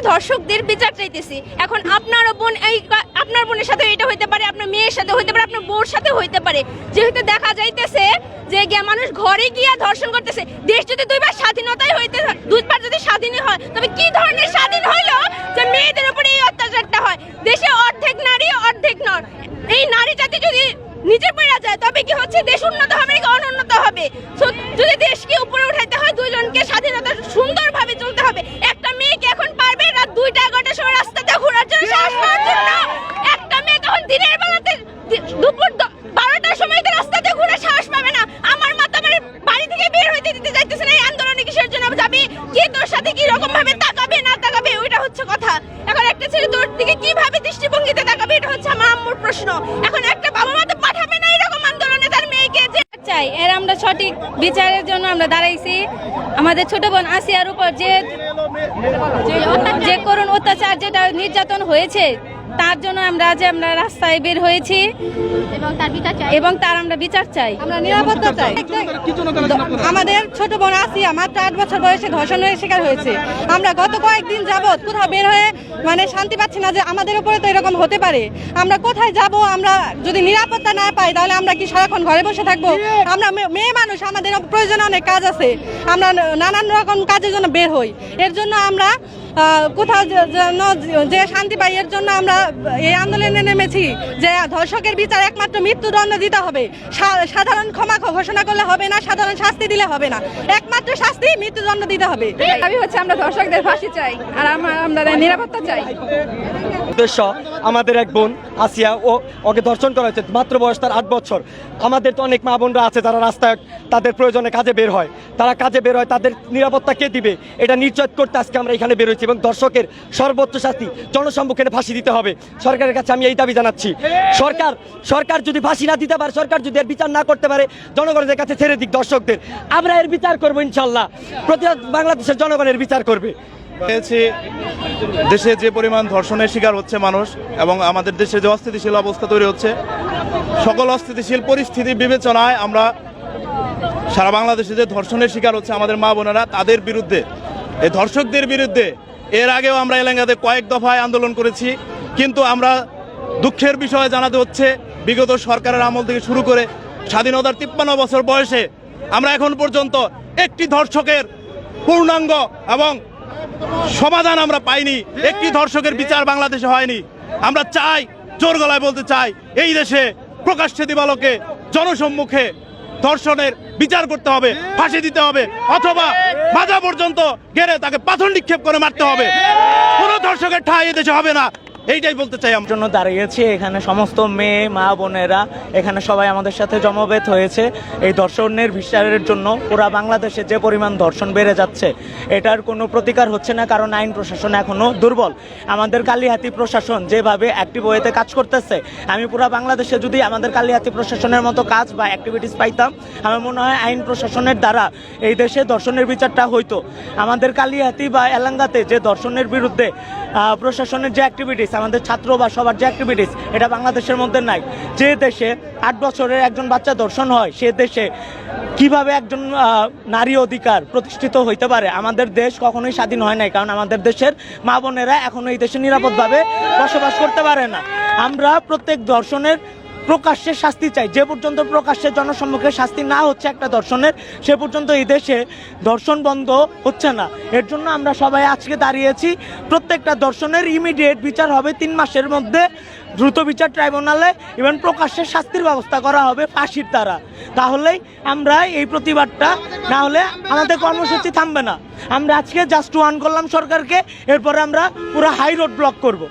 ধর্ষকদের বিচার চাইতেছি। এখন আপনার বোন এই আপনার বোনের সাথে এটা হইতে পারে, আপনার মেয়ের সাথে হইতে পারে, আপনার বউর সাথে হইতে পারে। যেহেতু দেখা যাইতেছে যে গিয়া মানুষ ঘরে গিয়া ধর্ষণ করতেছে, দেশ যদি দুইবার স্বাধীনতাই হইতে দুইবার যদি স্বাধীনই হয়, তবে কি ধরনের স্বাধীন হইল যে মেয়েদের উপরে এই অত্যাচারটা হয়? দেশে অর্ধেক নারী, অর্ধেক নর। এই নারী জাতি যদি নিচে পড়া যায়, তবে কি হচ্ছে দেশ উন্নত হবে নাকি অনুন্নত হবে? যদি দেশকে উপরে উঠাইতে হয়, দুইজনকে স্বাধীনতা সুন্দরভাবে চলতে হবে একটা মেয়েকে এখন পারবে রাত দুইটা এগারোটার সময় রাস্তাতে ঘোরার জন্য সাহস পাওয়ার জন্য একটা মেয়ে তখন দিনের বেলাতে দি- দুপুর দ- বারোটার সময় তো রাস্তাতে ঘুরে সাহস পাবে না আমার মা তো আমার বাড়ি থেকে বের হইতে দিতে যাইতেছে না এই আন্দোলনে কিসের জন্য যাবি কে তোর সাথে কি রকম ভাবে তাকাবে না তাকাবে ওইটা হচ্ছে কথা এখন একটা ছেলে তোর দিকে কীভাবে দৃষ্টিভঙ্গিতে তাকাবে এটা হচ্ছে আমার আম্মুর প্রশ্ন এখন একটা বাবা মা তো পাঠাবে না এরকম আন্দোলনে তার মেয়েকে চাই, এর আমরা সঠিক বিচারের জন্য আমরা দাঁড়াইছি। আমাদের ছোট বোন আসিয়ার উপর যে যে করুণ অত্যাচার যেটা নির্যাতন হয়েছে তার জন্য আমরা যে আমরা রাস্তায় বের হয়েছি এবং তার বিচার চাই। এবং তার আমরা বিচার চাই। আমরা নিরাপত্তা চাই। আমাদের ছোট বোন আসিয়া মাত্র আট বছর বয়সে ধর্ষণের শিকার হয়েছে। আমরা গত কয়েকদিন যাবৎ কোথাও বের হয়ে মানে শান্তি পাচ্ছি না যে আমাদের উপরে তো এরকম হতে পারে। আমরা কোথায় যাব? আমরা যদি নিরাপত্তা না পাই তাহলে আমরা কি সারাক্ষণ ঘরে বসে থাকব? আমরা মেয়ে মানুষ আমাদের প্রয়োজনে অনেক কাজ আছে। আমরা নানান রকম কাজের জন্য বের হই। এর জন্য আমরা কোথাও যেন যে শান্তি পাই এর জন্য আমরা এই আন্দোলনে নেমেছি যে ধর্ষকের বিচার একমাত্র মৃত্যুদণ্ড দিতে হবে। সাধারণ ক্ষমা ঘোষণা করলে হবে না, সাধারণ শাস্তি দিলে হবে না। একমাত্র শাস্তি মৃত্যুদণ্ড দিতে হবে। আমি হচ্ছে আমরা ধর্ষকদের ফাঁসি চাই, আর আমরা নিরাপত্তা চাই। উদ্দেশ্য আমাদের এক বোন আসিয়া ও ওকে ধর্ষণ করা হয়েছে। মাত্র বয়স তার আট বছর। আমাদের তো অনেক মা বোনরা আছে যারা রাস্তায় তাদের প্রয়োজনে কাজে বের হয়। তারা কাজে বের হয়, তাদের নিরাপত্তা কে দিবে? এটা নিশ্চয় করতে আজকে আমরা এখানে বেরোচ্ছি এবং দর্শকের সর্বোচ্চ শাস্তি জনসম্মুখে ফাঁসি দিতে হবে। সরকারের কাছে আমি এই দাবি জানাচ্ছি। সরকার সরকার যদি ফাঁসি না দিতে পারে, সরকার যদি এর বিচার না করতে পারে, জনগণের কাছে ছেড়ে দিক দর্শকদের। আমরা এর বিচার করব ইনশাল্লাহ। প্রতি বাংলাদেশের জনগণের বিচার করবে। পেয়েছি। দেশে যে পরিমাণ ধর্ষণের শিকার হচ্ছে মানুষ এবং আমাদের দেশে যে অস্থিতিশীল অবস্থা তৈরি হচ্ছে, সকল অস্থিতিশীল পরিস্থিতি বিবেচনায় আমরা সারা বাংলাদেশে যে ধর্ষণের শিকার হচ্ছে আমাদের মা বোনেরা, তাদের বিরুদ্ধে, এই ধর্ষকদের বিরুদ্ধে, এর আগেও আমরা এলাকাতে কয়েক দফায় আন্দোলন করেছি, কিন্তু আমরা দুঃখের বিষয়ে জানাতে হচ্ছে, বিগত সরকারের আমল থেকে শুরু করে স্বাধীনতার তিপ্পান্ন বছর বয়সে আমরা এখন পর্যন্ত একটি ধর্ষকের পূর্ণাঙ্গ এবং সমাধান আমরা পাইনি। একটি ধর্ষকের বিচার বাংলাদেশে হয়নি। আমরা চাই, জোর গলায় বলতে চাই, এই দেশে প্রকাশ্যে দিবালোকে জনসম্মুখে ধর্ষণের বিচার করতে হবে, ফাঁসি দিতে হবে, অথবা মাজা পর্যন্ত গেড়ে তাকে পাথর নিক্ষেপ করে মারতে হবে। কোনো ধর্ষকের ঠাঁই এদেশে দেশে হবে না। এইটাই বলতে চাই আমরা। জন্য দাঁড়িয়েছি, এখানে সমস্ত মেয়ে, মা, বোনেরা, এখানে সবাই আমাদের সাথে জমবেত হয়েছে। এই ধর্ষণের বিচারের জন্য পুরা বাংলাদেশে যে পরিমাণ ধর্ষণ বেড়ে যাচ্ছে, এটার কোনো প্রতিকার হচ্ছে না, কারণ আইন প্রশাসন এখনও দুর্বল। আমাদের কালিহাতি প্রশাসন যেভাবে অ্যাক্টিভ ওয়েতে কাজ করতেছে, আমি পুরা বাংলাদেশে যদি আমাদের কালিহাতি প্রশাসনের মতো কাজ বা অ্যাক্টিভিটিস পাইতাম, আমার মনে হয় আইন প্রশাসনের দ্বারা এই দেশে ধর্ষণের বিচারটা হইতো। আমাদের কালিহাতি বা এলাঙ্গাতে যে ধর্ষণের বিরুদ্ধে প্রশাসনের যে অ্যাক্টিভিটিস আমাদের ছাত্র বা সবার যে অ্যাক্টিভিটিস, এটা বাংলাদেশের মধ্যে নাই। যে দেশে আট বছরের একজন বাচ্চা দর্শন হয়, সে দেশে কীভাবে একজন নারী অধিকার প্রতিষ্ঠিত হইতে পারে? আমাদের দেশ কখনোই স্বাধীন হয় নাই, কারণ আমাদের দেশের মা বোনেরা এখনও এই দেশে নিরাপদভাবে বসবাস করতে পারে না। আমরা প্রত্যেক ধর্ষণের প্রকাশ্যে শাস্তি চাই। যে পর্যন্ত প্রকাশ্যে জনসম্মুখে শাস্তি না হচ্ছে একটা দর্শনের, সে পর্যন্ত এই দেশে দর্শন বন্ধ হচ্ছে না। এর জন্য আমরা সবাই আজকে দাঁড়িয়েছি। প্রত্যেকটা দর্শনের ইমিডিয়েট বিচার হবে তিন মাসের মধ্যে। দ্রুত বিচার ট্রাইব্যুনালে ইভেন প্রকাশ্যে শাস্তির ব্যবস্থা করা হবে ফাঁসির দ্বারা। তাহলেই আমরা এই প্রতিবাদটা না হলে আমাদের কর্মসূচি থামবে না। আমরা আজকে জাস্ট ওয়ান করলাম সরকারকে, এরপরে আমরা পুরো হাই রোড ব্লক করব।